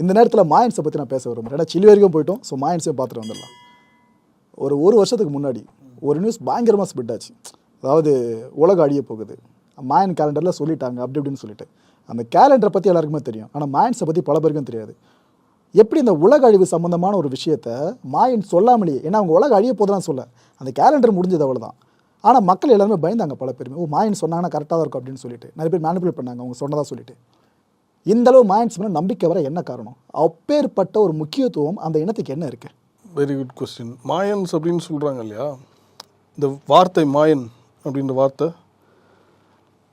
இந்த நேரத்தில் மாயன்ஸை பற்றி நான் பேச விரும்புகிறேன் ஏன்னா சில்லி வரைக்கும் போயிட்டோம். ஸோ மாயன்ஸையும் பார்த்துட்டு வந்துடலாம். ஒரு ஒரு வருஷத்துக்கு முன்னாடி ஒரு நியூஸ் பயங்கரமாக ஸ்பிட் ஆச்சு. அதாவது உலகம் அழிய போகுது. மாயன் கேலண்டரில் சொல்லிட்டாங்க அப்படி இப்படின்னு சொல்லிட்டு. அந்த கேலண்டரை பற்றி எல்லாருக்குமே தெரியும். ஆனால் மாயன்ஸை பற்றி பல பேருக்கும் தெரியாது. எப்படி இந்த உலக அழிவு சம்மந்தமான ஒரு விஷயத்த மாயன் சொல்லாமலேயே ஏன்னா அவங்க உலக அழிய போதெல்லாம் சொல்ல. அந்த கேலண்டர் முடிஞ்சது அவ்வளோதான் ஆனால் மக்கள் எல்லாருமே பயந்தாங்க பல பேருமே. ஓ மாயன் சொன்னாங்கன்னா கரெக்டாக தான் இருக்கும் அப்படின்னு சொல்லிட்டு. நிறைய பேர் மேனிபுலேட் பண்ணாங்க. அவங்க சொன்னதாக சொல்லிட்டு. இந்த அளவு மாயன்ஸ் மேலே நம்பிக்கை வர என்ன காரணம்? அப்பேற்பட்ட ஒரு முக்கியத்துவம் அந்த இனத்துக்கு என்ன இருக்குது வெரி குட் கொஸ்டின் மாயன்ஸ் அப்படின்னு சொல்கிறாங்க இல்லையா? இந்த வார்த்தை மாயன் அப்படின்ற வார்த்தை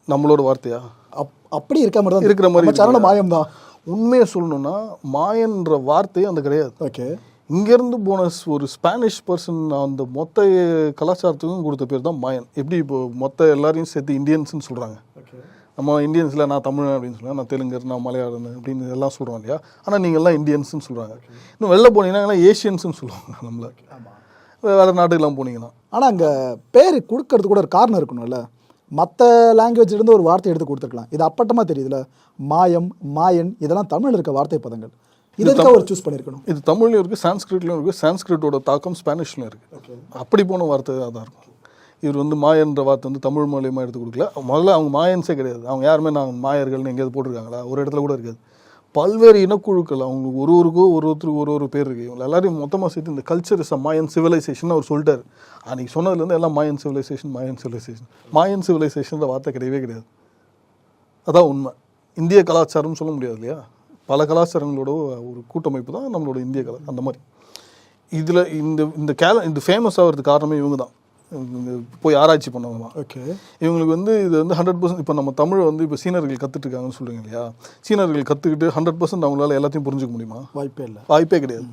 நம்மளோட வார்த்தையா? அப் அப்படி இருக்க மாதிரி தான் இருக்கிற மாதிரி சரண மாயம் தான். உண்மையை சொல்லணும்னா மாயன்ற வார்த்தையே அந்த கிடையாது. ஓகே. இங்கேருந்து போன ஸ்- ஒரு ஸ்பானிஷ் பர்சன் அந்த மொத்த கலாச்சாரத்துக்கும் கொடுத்த பேர் தான் மாயன் எப்படி இப்போ மொத்த எல்லாரையும் சேர்த்து இந்தியன்ஸ்னு சொல்கிறாங்க நம்ம இந்தியன்ஸில் நான் தமிழ் அப்படின்னு சொல்லுவேன் நான் தெலுங்கர் நான் மலையாளம் அப்படின்னு எல்லாம் சொல்கிறோம் இல்லையா? ஆனால் நீங்கள் எல்லாம் இந்தியன்ஸ்னு சொல்கிறாங்க இன்னும் வெளில போனீங்கன்னா ஏஷியன்ஸ்னு சொல்லுவாங்க நம்மள. வேறு நாட்டுக்கெல்லாம் போனீங்கன்னா. ஆனால் அங்கே பேர் கொடுக்கறதுக்கு கூட ஒரு காரணம் இருக்கணும்ல. மற்ற லாங்குவேஜ்ல இருந்து ஒரு வார்த்தை எடுத்து கொடுத்துருக்கலாம். இது அப்பட்டமாக தெரியுதுல. மாயம் மாயன் இதெல்லாம் தமிழில் இருக்க வார்த்தை பதங்கள். இதுக்காக ஒரு சூஸ் பண்ணியிருக்கணும் இது தமிழ்லையும் இருக்குது சான்ஸ்கிரிட்லையும் இருக்குது சான்ஸ்கிரிட்டோட தாக்கம் ஸ்பானிஷ்லையும் இருக்குது அப்படி போன வார்த்தை அதான் இருக்கும். இவர் வந்து மாயன்ற வார்த்தை வந்து தமிழ் மூலியமாக எடுத்து கொடுக்கல. முதல்ல அவங்க மாயன்ஸே கிடையாது. அவங்க யாருமே நாங்கள் மாயர்கள்னு எங்கேயாவது போட்டிருக்காங்களா? ஒரு இடத்துல கூட இருக்காது. பல்வேறு இனக்குழுக்கள் அவங்களுக்கு ஒரு ஒருக்கும் ஒரு ஒருத்தருக்கு ஒரு ஒரு பேர் இருக்குது இவங்க எல்லாரையும் மொத்தமாக சேர்த்து இந்த culture is a Mayan civilization அவர் சொல்லிட்டார். அன்றைக்கி சொன்னதுலேருந்து எல்லாம் மாயன் சிவிலைசேஷன் மாயன் சிவிலைசேஷன் மாயன் சிவிலைசேஷன்ற வார்த்தை கிடையவே கிடையாது. அதான் உண்மை. இந்திய கலாச்சாரம்னு சொல்ல முடியாது இல்லையா? பல கலாச்சாரங்களோட ஒரு கூட்டமைப்பு தான் நம்மளோட இந்திய கலா அந்த மாதிரி. இதில் இந்த இந்த கேல இந்த ஃபேமஸ் ஆகிறதுக்கு காரணமே இவங்க தான். போய் ஆராய்ச்சி பண்ணவங்க ஓகே. இவங்களுக்கு வந்து இது வந்து ஹண்ட்ரட் பர்சன்ட் இப்போ நம்ம தமிழ் வந்து இப்போ சீனர்கள் கற்றுட்டு இருக்காங்கன்னு சொல்கிறீங்க இல்லையா? சீனர்கள் கற்றுக்கிட்டு ஹண்ட்ரட் பர்சன்ட் அவங்களால எல்லாத்தையும் புரிஞ்சுக்க முடியுமா? வாய்ப்பே இல்லை. வாய்ப்பே கிடையாது.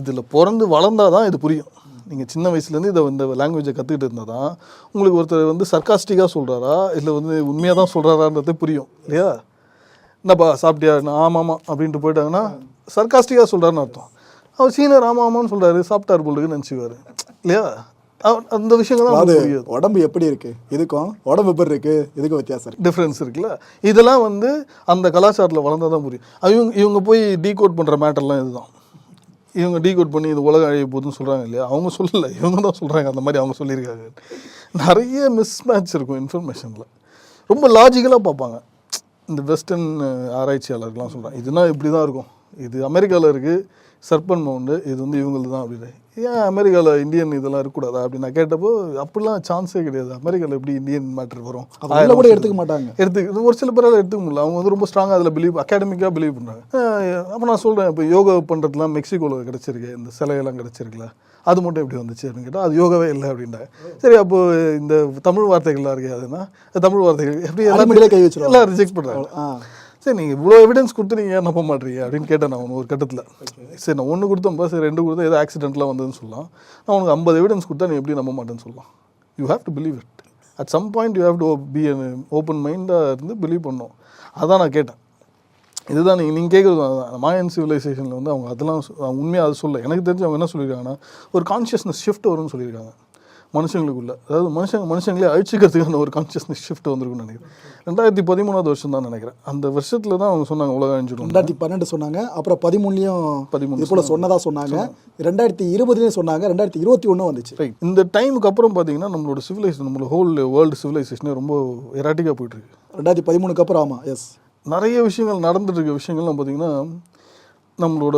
இதில் பிறந்து வளர்ந்தாதான் தான் இது புரியும். நீங்கள் சின்ன வயசுலேருந்து இதை இந்த லாங்குவேஜை கற்றுக்கிட்டு இருந்தால் தான் உங்களுக்கு ஒருத்தர் வந்து சர்க்காஸ்டிக்காக சொல்கிறாரா இல்லை வந்து உண்மையாக தான் சொல்கிறாரான்றது புரியும். இல்லையா? என்னப்பா சாப்பிட்டியா? ஆமாம் ஆமாம் அப்படின்ட்டு போயிட்டாங்கன்னா சர்க்காஸ்டிக்காக சொல்கிறாருன்னு அர்த்தம். அவர் சீனியர் ஆமாம் ஆமான்னு சொல்கிறாரு சாப்பிட்டார் போலுக்குன்னு நினச்சிக்குவார். இல்லையா? அந்த விஷயங்கள் அது உடம்பு எப்படி இருக்கு? இதுக்கும் உடம்பு எப்படி இருக்கு? இதுக்கும் வித்தியாசம் இருக்கு. டிஃப்ரென்ஸ் இருக்குல்ல? இதெல்லாம் வந்து அந்த கலாச்சாரத்தில் வளர்ந்தா தான் புரியும் இவங்க இவங்க போய் டீகோட் பண்ணுற மேட்டர்லாம் இதுதான். இவங்க டீகோட் பண்ணி இது உலகம் அழிய போகுதுன்னு சொல்கிறாங்க இல்லையா? அவங்க சொல்லலை. இவங்க தான் சொல்கிறாங்க அந்த மாதிரி அவங்க சொல்லியிருக்காங்க. நிறைய மிஸ் மேட்ச் இருக்கும் இன்ஃபர்மேஷனில் ரொம்ப லாஜிக்கலாக பார்ப்பாங்க. இந்த வெஸ்டர்ன் ஆராய்ச்சியாளர்கள்லாம் சொல்கிறாங்க இதுனா இப்படி தான் இருக்கும். இது அமெரிக்காவில் இருக்குது சர்பன் மவுண்டு இது வந்து இவங்களுக்கு தான் அப்படின்னு. ஏன் அமெரிக்காவில் இந்தியன் இதெல்லாம் இருக்கக்கூடாதா அப்படின்னு நான் கேட்டப்போ அப்படிலாம் சான்ஸே கிடையாது. அமெரிக்காவில் எப்படி இந்தியன் மேட்டர் வரும்? அது உள்ள கூட எடுத்துக்க மாட்டாங்க. எடுத்து ஒரு சில பேரால் எடுத்துக்க முடியல. அவங்க வந்து ரொம்ப ஸ்ட்ராங்காக அதில் பிலீவ் அகாடமிக்காக பிலீவ் பண்ணுறாங்க அப்போ நான் சொல்கிறேன் இப்போ யோகா பண்ணுறதுலாம் மெக்சிகோவில் கிடச்சிருக்கு. இந்த சிலையெல்லாம் கிடச்சிருக்குல்ல. அது மட்டும் எப்படி வந்துச்சு அப்படின்னு கேட்டால் அது யோகாவே இல்லை அப்படின்றாங்க. சரி அப்போ இந்த தமிழ் வார்த்தைகள்லாம் இருக்கே அதுனா தமிழ் வார்த்தைகள் எப்படி அடிமடியிலே கை வச்சிருவாங்க. எல்லாம் ரிஜெக்ட் பண்ணுறாங்க சரி நீங்கள் இவ்வளோ எவிடன்ஸ் கொடுத்து நீங்கள் ஏன் நம்ப மாட்டீங்க? அப்படின்னு கேட்டேன் நான் உனக்கு ஒரு கட்டத்தில். சரி நான் ஒன்று கொடுத்தேன்ப்பா சரி ரெண்டு கொடுத்தா ஏதோ ஆக்சிடென்ட்லாம் வந்ததுன்னு சொல்லலாம். நான் உனக்கு ஐம்பது எவிடன்ஸ் கொடுத்தா நீ எப்படி நம்ப மாட்டேன்னு சொல்லலாம். You have to believe it at some point you have to be open மைண்டாக இருந்து பிலீவ் பண்ணோம் அதான் நான் கேட்டேன். இதுதான் நீங்கள் நீங்கள் கேட்குறது அதுதான் மாயன் சிவிலைசேஷனில் வந்து அவங்க அதெல்லாம் உண்மையாக அது சொல்ல எனக்கு தெரிஞ்சு அவங்க என்ன சொல்லியிருக்காங்கன்னா ஒரு கான்ஷியஸ்னஸ் ஷிஃப்ட் வரும்னு சொல்லியிருக்காங்க மனுஷங்களுக்குள்ள. அதாவது மனுஷங்க மனுஷங்களே அழிச்சிக்கிறதுக்கான ஒரு கான்ஷியஸ்னஸ் ஷிஃப்ட் வந்திருக்குன்னு நினைக்கிறேன். ரெண்டாயிரத்தி பதிமூணாவது வருஷம் தான் நினைக்கிறேன். அந்த வருஷத்தில் தான் அவங்க சொன்னாங்க உலகம் அழிஞ்சிடும் ரெண்டாயிரத்தி பன்னெண்டு சொன்னாங்க. அப்புறம் பதிமூணுலையும் பதிமூணு போல சொன்னதா சொன்னாங்க. ரெண்டாயிரத்தி இருபதுலேயும் சொன்னாங்க. ரெண்டாயிரத்தி இருபத்தி ஒன்றும் வந்துச்சு. ரைட் இந்த டைமுக்கு அப்புறம் பார்த்தீங்கன்னா நம்மளோட சிவிலைசேஷன் நம்மளோட ஹோல் வேர்ல்டு சிவிலைசேஷனே ரொம்ப எராட்டிக்காக போயிட்டு இருக்கு ரெண்டாயிரத்தி பதிமூணுக்கு அப்புறம் ஆமாம் எஸ் நிறைய விஷயங்கள் நடந்துட்டு இருக்க விஷயங்கள்லாம் பார்த்தீங்கன்னா நம்மளோட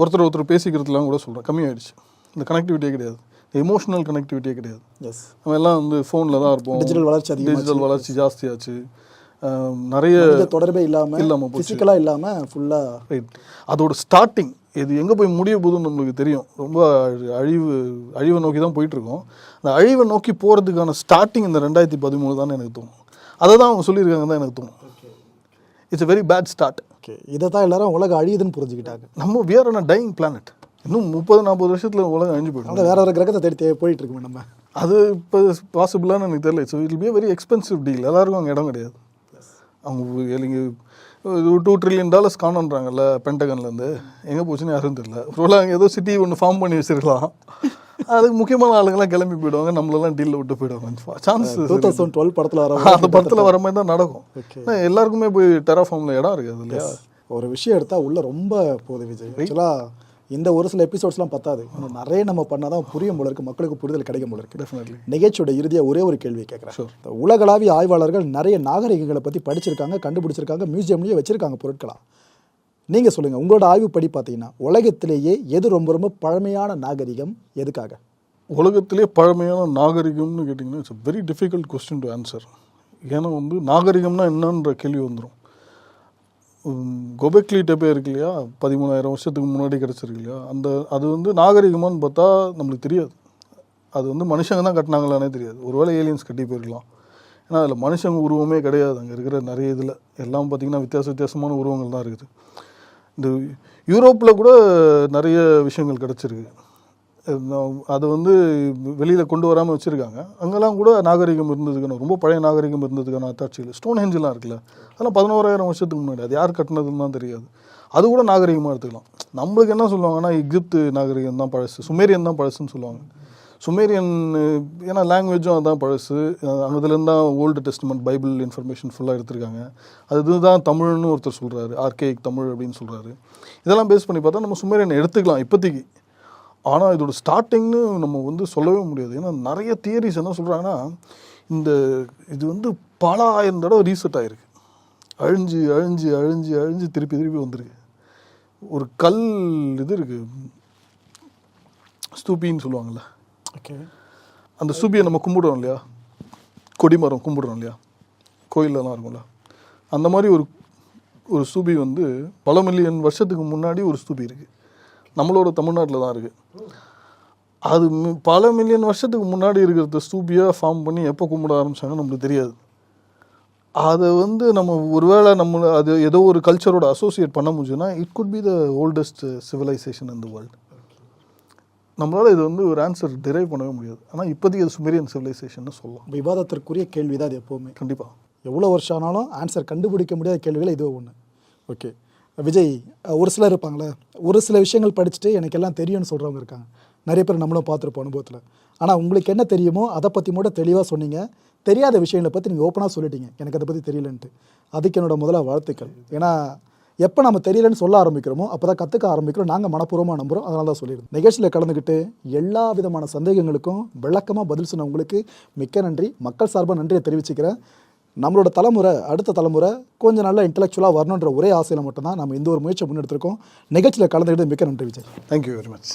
ஒருத்தர் ஒருத்தர் பேசிக்கிறதுலாம் கூட சொல்கிறேன் கம்மியாயிடுச்சு. இந்த கனெக்டிவிட்டியே கிடையாது. எமோஷனல் கனெக்டிவிட்டியே கிடையாது. எஸ் நம்ம எல்லாம் வந்து ஃபோனில் தான் இருப்போம். Digital வளர்ச்சி. டிஜிட்டல் வளர்ச்சி ஜாஸ்தியாச்சு. நிறைய தொடர்பே இல்லாம இல்லாம போச்சு. பிசிக்கலா இல்லாம ஃபுல்லா ரைட் அதோட ஸ்டார்டிங் இது எங்கே போய் முடிய போகுதுன்னு நம்மளுக்கு தெரியும். ரொம்ப அழி- அழிவு அழிவை நோக்கி தான் போயிட்டுருக்கோம். அந்த அழிவை நோக்கி போகிறதுக்கான ஸ்டார்டிங் இந்த ரெண்டாயிரத்தி பதிமூணு தான் எனக்கு தோணும். அதை தான் அவங்க சொல்லியிருக்காங்க தான் எனக்கு தோணும். It's a very bad start okay இதை தான் எல்லாரும் உலகம் அழியுதுன்னு புரிஞ்சுக்கிட்டாங்க. நம்ம வியர் ஆன் டைங் பிளானட் இன்னும் முப்பது நாற்பது வருஷத்தில் உலகம் அழிஞ்சு போயிடும். அதான் வேற வேற கிரகத்தை தேடி போயிட்டு இருக்கோம் நம்ம. அது இப்போ பாசிபிளான்னு எனக்கு தெரியல. So it be very expensive deal எல்லாருக்கும் அங்கே இடம் கிடையாது. அவங்க நீங்கள் டூ ட்ரில்லியன் டாலர்ஸ் காணுன்றாங்கல்ல பென்டகன்லேருந்து எங்கே போச்சுன்னு யாரும் தெரியல. ஒருவேளை அங்கே ஏதோ சிட்டி ஒன்று ஃபார்ம் பண்ணி வச்சிருக்கலாம். அதுக்கு முக்கியமான ஆளுங்கெல்லாம் கிளம்பி போயிடுவாங்க. நம்மளெல்லாம் டீலில் விட்டு போயிடுவாங்க. சான்ஸ் டூ தௌசண்ட் டுவெல் படத்துல வர அந்த படத்தில் வர மாதிரி தான் நடக்கும். எல்லாருக்குமே போய் டெராஃபார்மில் இடம் இருக்குது இல்லையா ஒரு விஷயம் எடுத்தால் உள்ள ரொம்ப போகுது விஜய். ஆக்சுவலாக இந்த ஒரு சில எபிசோட்ஸ்லாம் பத்தாது. இன்னும் நிறைய நம்ம பண்ணால் தான் புரியும் போல இருக்கு மக்களுக்கு புரிதல் கிடைக்கும் போல இருக்கு. டெஃபினெட்லி நிகழ்ச்சியோட இறுதியாக ஒரே ஒரு கேள்வி கேட்குறேன். உலகளாவிய ஆய்வாளர்கள் நிறைய நாகரிகங்களை பற்றி படிச்சிருக்காங்க கண்டுபிடிச்சிருக்காங்க மியூசியம்லேயே வச்சிருக்காங்க பொருட்களா? நீங்கள் சொல்லுங்கள் உங்களோட ஆய்வுப்படி பார்த்தீங்கன்னா உலகத்திலேயே எது ரொம்ப ரொம்ப பழமையான நாகரிகம் எதுக்காக? உலகத்திலே பழமையான நாகரிகம்னு கேட்டிங்கன்னா it's very difficult question to answer ஏன்னா வந்து நாகரிகம்னா என்னன்ற கேள்வி வந்துடும் கொபெக்லி டெப்பே இருக்கு இல்லையா? பதிமூணாயிரம் வருஷத்துக்கு முன்னாடி கிடச்சிருக்கு இல்லையா அந்த அது வந்து நாகரிகமான்னு பார்த்தா நம்மளுக்கு தெரியாது. அது வந்து மனுஷங்க தான் கட்டினாங்களானே தெரியாது. ஒருவேளை ஏலியன்ஸ் கட்டி போயிருக்கலாம். ஏன்னா அதில் மனுஷங்க உருவமே கிடையாது. அங்கே இருக்கிற நிறைய இதில். எல்லாம் பார்த்திங்கன்னா வித்தியாச வித்தியாசமான உருவங்கள் தான் இருக்குது. இந்த யூரோப்பில் கூட நிறைய விஷயங்கள் கிடச்சிருக்கு. அது வந்து வெளியில் கொண்டு வராமல் வச்சுருக்காங்க. அங்கெல்லாம் கூட நாகரிகம் இருந்ததுக்கான ரொம்ப பழைய நாகரிகம் இருந்ததுக்கான அத்தாட்சிகள் ஸ்டோன் ஹெஞ்செலாம் இருக்குல்ல அதெல்லாம் பதினோராயிரம் வருஷத்துக்கு முன்னாடி அது யார் கட்டினதுன்னு தான் தெரியாது. அது கூட நாகரிகமாக எடுத்துக்கலாம். நம்மளுக்கு என்ன சொல்லுவாங்கன்னா எகிப்து நாகரிகம் தான் பழசு சுமேரியன் தான் பழசுன்னு சொல்லுவாங்க. சுமேரியன் ஏன்னா லாங்குவேஜும் அதுதான் பழசு. அதுலேருந்து தான் ஓல்டு டெஸ்ட்மெண்ட் பைபிள் இன்ஃபர்மேஷன் ஃபுல்லாக எடுத்திருக்காங்க. அது இதுதான் தமிழ்னு ஒருத்தர் சொல்கிறாரு ஆர்கேக் தமிழ் அப்படின்னு சொல்கிறாரு இதெல்லாம் பேஸ் பண்ணி பார்த்தா நம்ம சுமேரியனை எடுத்துக்கலாம் இப்போதைக்கு. ஆனால் இதோட ஸ்டார்டிங்னு நம்ம வந்து சொல்லவே முடியாது. ஏன்னா நிறைய தியரிஸ் என்ன சொல்கிறாங்கன்னா இந்த இது வந்து பல ஆயிரம் தடவை ரீசெட் ஆகிருக்கு அழிஞ்சு அழிஞ்சு அழிஞ்சு அழிஞ்சு திருப்பி திருப்பி வந்திருக்கு. ஒரு கல் இது இருக்குது ஸ்தூபின்னு சொல்லுவாங்கள்ல ஓகே. அந்த ஸ்தூபியை நம்ம கும்பிடுறோம் இல்லையா? கொடிமரம் கும்பிடுறோம் இல்லையா? கோயிலெலாம் இருக்கும்ல. அந்த மாதிரி ஒரு ஒரு ஸ்தூபி வந்து பல மில்லியன் வருஷத்துக்கு முன்னாடி ஒரு ஸ்தூபி இருக்குது நம்மளோட தமிழ்நாட்டில் தான் இருக்குது அது பல மில்லியன் வருஷத்துக்கு முன்னாடி இருக்கிறத ஸ்தூபியாக ஃபார்ம் பண்ணி எப்போ கும்பிட ஆரம்பிச்சாங்கன்னு நம்மளுக்கு தெரியாது. அதை வந்து நம்ம ஒருவேளை நம்ம அது ஏதோ ஒரு கல்ச்சரோட அசோசியேட் பண்ண முடிஞ்சுன்னா it could be the oldest civilization in the world நம்மளால் இது வந்து ஒரு ஆன்சர் டிரைவ் பண்ணவே முடியாது. ஆனால் இப்போதைக்கு அது சுமேரியன் சிவிலைசேஷன் சொல்லலாம். விவாதத்திற்குரிய கேள்வி தான் அது எப்போவுமே. கண்டிப்பாக எவ்வளோ வருஷம் ஆனாலும் ஆன்சர் கண்டுபிடிக்க முடியாத கேள்விகள் இதுவும் ஒன்று ஓகே விஜய் ஒரு சிலர் இருப்பாங்களே ஒரு சில விஷயங்கள் படிச்சுட்டு எனக்கு எல்லாம் தெரியும்னு சொல்கிறவங்க இருக்காங்க. நிறைய பேர் நம்மளும் பார்த்துருப்போம் அனுபவத்தில். ஆனால் உங்களுக்கு என்ன தெரியுமோ அதை பற்றி மட்டும் தெளிவாக சொன்னீங்க. தெரியாத விஷயங்களை பற்றி நீங்கள் ஓப்பனாக சொல்லிட்டீங்க. எனக்கு அதை பற்றி தெரியலன்ட்டு. அதுக்கு என்னோட முதல்ல வாழ்த்துக்கள். ஏன்னா எப்போ நம்ம தெரியலன்னு சொல்ல ஆரம்பிக்கிறோமோ அப்போ தான் கற்றுக்க ஆரம்பிக்கிறோம். நாங்கள் மனப்பூர்வமாக நம்புகிறோம் அதனால தான் சொல்லியிருந்தோம். நிகழ்ச்சியில் கலந்துக்கிட்டு எல்லா விதமான சந்தேகங்களுக்கும் விளக்கமாக பதில் சொன்ன உங்களுக்கு மிக்க நன்றி. மக்கள் சார்பாக நன்றியை தெரிவிச்சுக்கிறேன். நம்மளோட தலைமுறை அடுத்த தலைமுறை கொஞ்சம் நல்லா இன்டலெக்சுவலாக வரணுன்ற ஒரே ஆசையில் மட்டும்தான் நம்ம இந்த ஒரு முயற்சியை முன்னெடுத்திருக்கோம். நிகழ்ச்சியில் கலந்துக்கிட்டு மிக்க நன்றி விஜய். Thank you very much